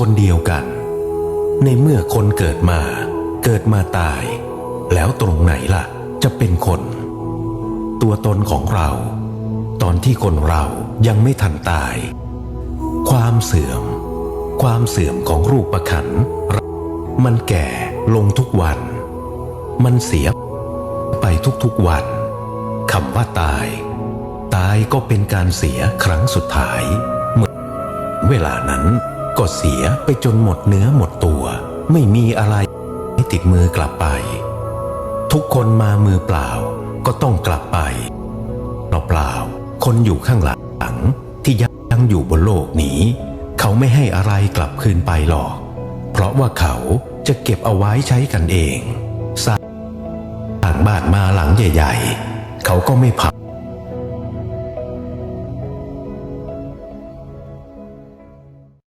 คนเดียวกัน ในเมื่อคนเกิดมาเกิดมาตาย แล้วตรงไหนล่ะ จะเป็นคน ตัวตนของเรา ตอนที่คนเรายังไม่ทันตาย ความเสื่อม ความเสื่อมของรูปประขัน มันแก่ลงทุกวัน มันเสียไปทุกๆวันคำว่าตาย ตายก็เป็นการเสียครั้งสุดท้าย เมื่อเวลานั้น ก็เสียไปจนหมดเนื้อหมดตัว ไม่มีอะไรให้ติดมือกลับไป ทุกคนมามือเปล่าก็ต้องกลับไปเปล่าๆคนอยู่ข้างหลังที่ยังอยู่บนโลกนี้ เขาไม่ให้อะไรกลับคืนไปหรอก เพราะว่าเขาจะเก็บเอาไว้ใช้กันเองสร้างบ้านมาหลังใหญ่ ๆ เขาก็ไม่เผา